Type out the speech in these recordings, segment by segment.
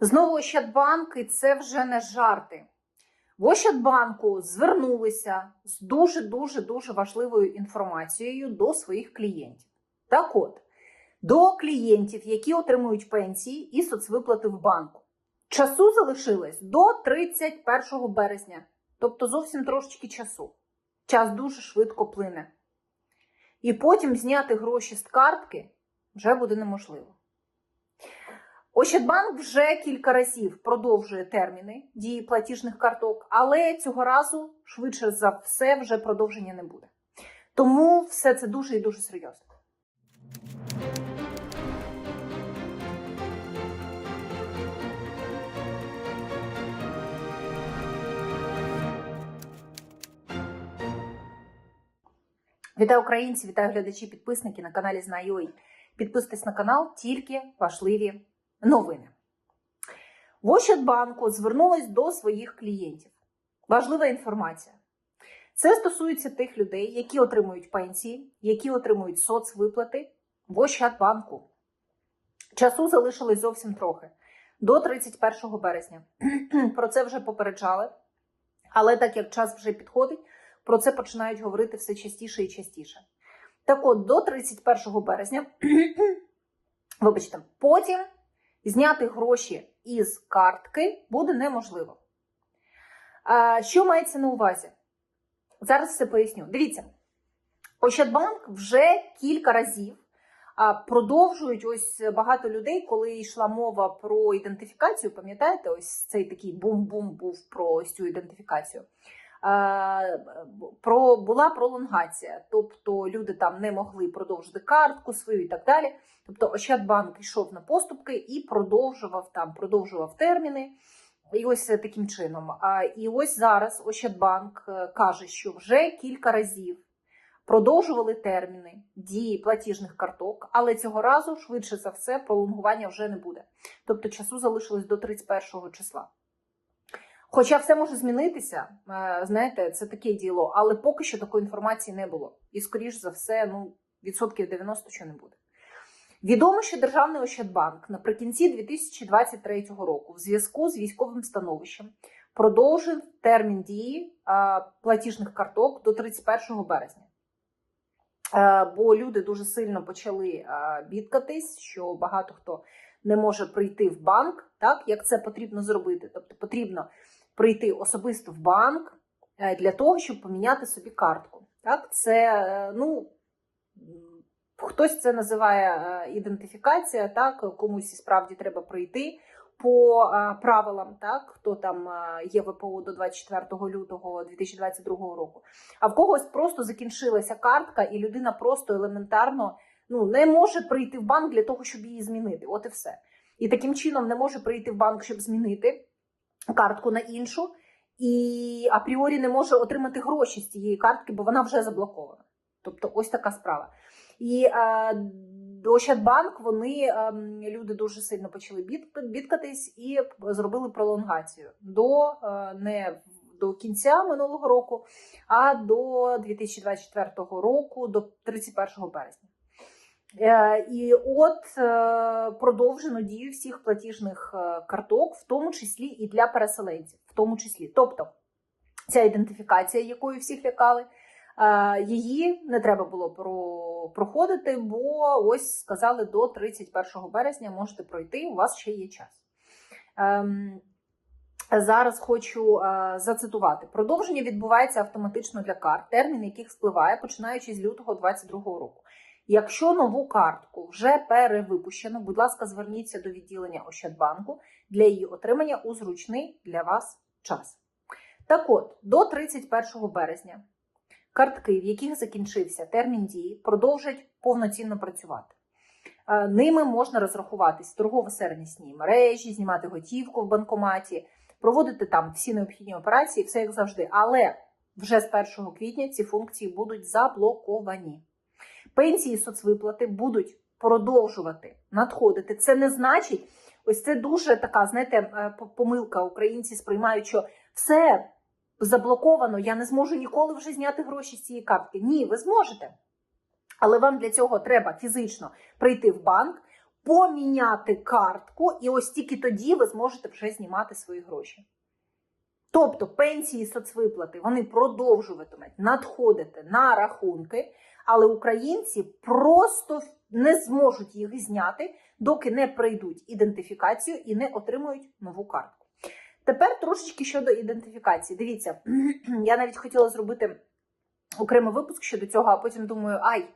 Знову Ощадбанк, і це вже не жарти. В Ощадбанку звернулися з дуже дуже дуже важливою інформацією до своїх клієнтів. Так от, до клієнтів, які отримують пенсії і соцвиплати в банку. Часу залишилось до 31 березня, тобто зовсім трошечки часу. Час дуже швидко плине. І потім зняти гроші з картки вже буде неможливо. Ощадбанк вже кілька разів продовжує терміни дії платіжних карток, але цього разу швидше за все вже продовження не буде. Тому все це дуже і дуже серйозно. Вітаю українці, вітаю глядачі, підписники на каналі Знаю.ua. Підписуйтесь на канал тільки важливі новини. В Ощадбанку звернулась до своїх клієнтів. Важлива інформація. Це стосується тих людей, які отримують пенсії, які отримують соцвиплати в Ощадбанку. Часу залишилось зовсім трохи до 31 березня. Про це вже попереджали. Але так як час вже підходить, про це починають говорити все частіше і частіше. Так от, до 31 березня, вибачте, потім зняти гроші із картки буде неможливо. Що мається на увазі? Зараз все поясню. Дивіться, Ощадбанк вже кілька разів продовжують ось багато людей, коли йшла мова про ідентифікацію, пам'ятаєте, ось цей такий бум-бум був про ось цю ідентифікацію. Е, Про була пролонгація, тобто люди там не могли продовжити картку свою і так далі. Тобто Ощадбанк йшов на поступки і продовжував там, продовжував терміни. І ось таким чином. І ось зараз Ощадбанк е, каже, що вже кілька разів продовжували терміни дії платіжних карток, але цього разу, швидше за все, пролонгування вже не буде. Тобто часу залишилось до 31 числа. Хоча все може змінитися, е, знаєте, це таке діло, але поки що такої інформації не було. І, скоріш за все, ну, відсотків 90 що не буде. Відомо, що Державний Ощадбанк наприкінці 2023 року в зв'язку з військовим становищем продовжив термін дії а, платіжних карток до 31 березня. А, бо люди дуже сильно почали бідкатись, що багато хто не може прийти в банк, так як це потрібно зробити. Тобто потрібно прийти особисто в банк е, для того, щоб поміняти собі картку. Так, це е, ну. Хтось це називає е, ідентифікація, так комусь і справді треба пройти по правилам, так хто там є ВПО до 24 лютого 2022 року. А в когось просто закінчилася картка, і людина просто елементарно ну не може прийти в банк для того, щоб її змінити. От і все. І таким чином не може прийти в банк, щоб змінити картку на іншу, і апріорі не може отримати гроші з цієї картки, бо вона вже заблокована. Тобто, ось така справа. І е, Ощадбанк, вони е, люди дуже сильно почали бідкатись і зробили пролонгацію до е, не до кінця минулого року, а до 2024 року, до 31 березня. Е, і от е, продовжено дію всіх платіжних е, карток, в тому числі і для переселенців, в тому числі. Тобто ця ідентифікація, якою всіх лякали. Її не треба було проходити, бо ось сказали до 31 березня можете пройти, у вас ще є час. Ем, зараз хочу зацитувати: продовження відбувається автоматично для карт, термін яких спливає, починаючи з лютого 2022 року. Якщо нову картку вже перевипущено, будь ласка, зверніться до відділення Ощадбанку для її отримання у зручний для вас час. Так от, до 31 березня картки, в яких закінчився термін дії, продовжать повноцінно працювати. Е, ними можна розрахуватись в торгово-сервісній мережі, знімати готівку в банкоматі, проводити там всі необхідні операції, все як завжди. Але вже з 1 квітня ці функції будуть заблоковані. Пенсії соцвиплати будуть продовжувати надходити. Це не значить, ось це дуже така, знаєте, е, помилка. Українці сприймають, що все заблоковано, я не зможу ніколи вже зняти гроші з цієї картки. Ні, ви зможете. Але вам для цього треба фізично прийти в банк, поміняти картку, і ось тільки тоді ви зможете вже знімати свої гроші. Тобто пенсії соцвиплати вони продовжуватимуть надходити на рахунки, але українці просто не зможуть їх зняти, доки не пройдуть ідентифікацію і не отримують нову картку. Тепер трошечки щодо ідентифікації. Дивіться, я навіть хотіла зробити окремий випуск щодо цього, а потім думаю, ай,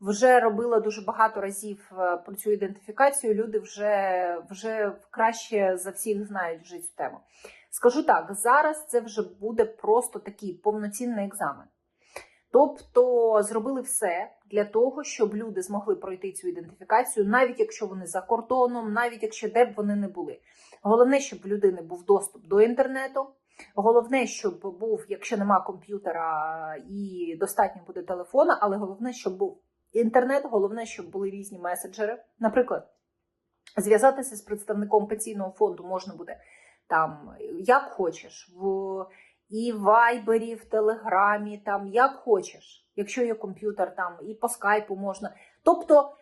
вже робила дуже багато разів е, про цю ідентифікацію. Люди вже, вже краще за всіх знають вже цю тему. Скажу так, зараз це вже буде просто такий повноцінний екзамен. Тобто зробили все для того, щоб люди змогли пройти цю ідентифікацію, навіть якщо вони за кордоном, навіть якщо де б вони не були. Головне, щоб в людини був доступ до інтернету. Головне, щоб був, якщо нема комп'ютера і достатньо буде телефона, але головне, щоб був інтернет, головне, щоб були різні меседжери. Наприклад, зв'язатися з представником пенсійного фонду можна буде там як хочеш, в і в Вайбері, в Телеграмі, там як хочеш, якщо є комп'ютер, там і по скайпу можна. Тобто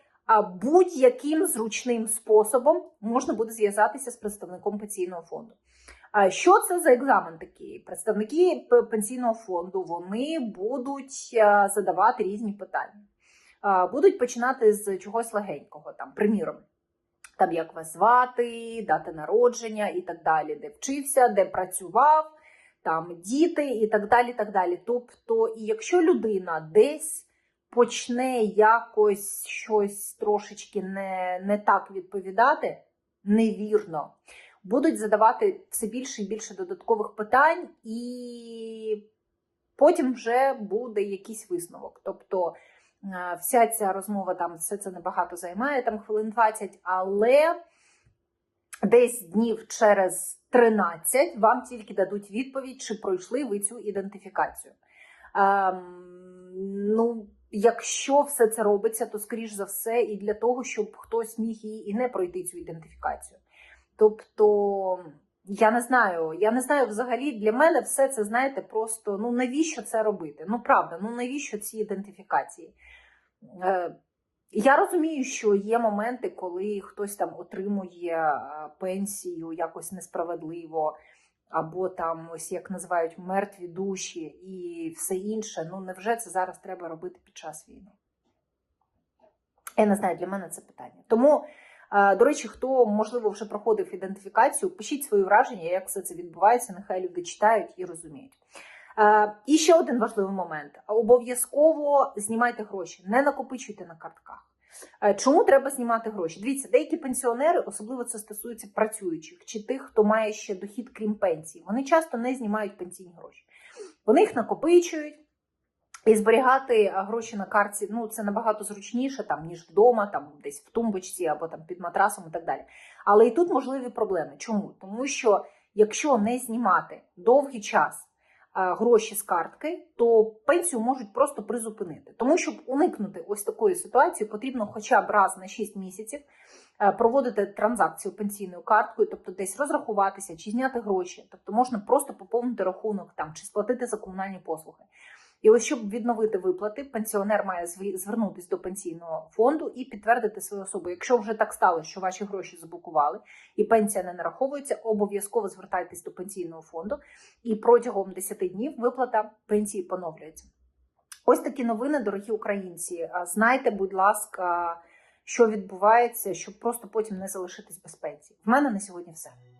будь-яким зручним способом можна буде зв'язатися з представником пенсійного фонду. А що це за екзамен такий? Представники пенсійного фонду вони будуть задавати різні питання. Будуть починати з чогось легенького, там, приміром, там як вас звати, дата народження і так далі, де вчився, де працював, там діти і так далі. так далі. Тобто, і якщо людина десь почне якось щось трошечки не, не так відповідати, невірно, будуть задавати все більше і більше додаткових питань, і потім вже буде якийсь висновок. Тобто е, вся ця розмова там все це небагато займає, там хвилин 20, але десь днів через 13 вам тільки дадуть відповідь, чи пройшли ви цю ідентифікацію. Ем, ну, якщо все це робиться, то скоріш за все і для того, щоб хтось міг її і не пройти цю ідентифікацію. Тобто, я не знаю, я не знаю взагалі для мене все це, знаєте, просто ну навіщо це робити? Ну правда, ну навіщо ці ідентифікації? Е, я розумію, що є моменти, коли хтось там отримує е, пенсію якось несправедливо, або там, ось як називають мертві душі і все інше. Ну невже це зараз треба робити під час війни? Я не знаю, для мене це питання. Тому, е, до речі, хто можливо вже проходив ідентифікацію, пишіть свої враження, як все це відбувається. Нехай люди читають і розуміють. Е, І ще один важливий момент: обов'язково знімайте гроші, не накопичуйте на картках. Е, Чому треба знімати гроші? Дивіться, деякі пенсіонери, особливо це стосується працюючих чи тих, хто має ще дохід, крім пенсії, вони часто не знімають пенсійні гроші. Вони їх накопичують. І зберігати гроші на карті ну це набагато зручніше, там ніж вдома, там десь в тумбочці або там під матрасом і так далі. Але і тут можливі проблеми. Чому? Тому що якщо не знімати довгий час гроші з картки, то пенсію можуть просто призупинити. Тому щоб уникнути ось такої ситуації, потрібно хоча б раз на 6 місяців е, проводити транзакцію пенсійною карткою, тобто десь розрахуватися чи зняти гроші. Тобто можна просто поповнити рахунок там чи сплатити за комунальні послуги. І ось щоб відновити виплати, пенсіонер має звернутися до пенсійного фонду і підтвердити свою особу. Якщо вже так сталося, що ваші гроші заблокували і пенсія не нараховується, обов'язково звертайтесь до пенсійного фонду, і протягом 10 днів виплата пенсії поновлюється. Ось такі новини, дорогі українці. Знайте, будь ласка, що відбувається, щоб просто потім не залишитись без пенсії. В мене на сьогодні все.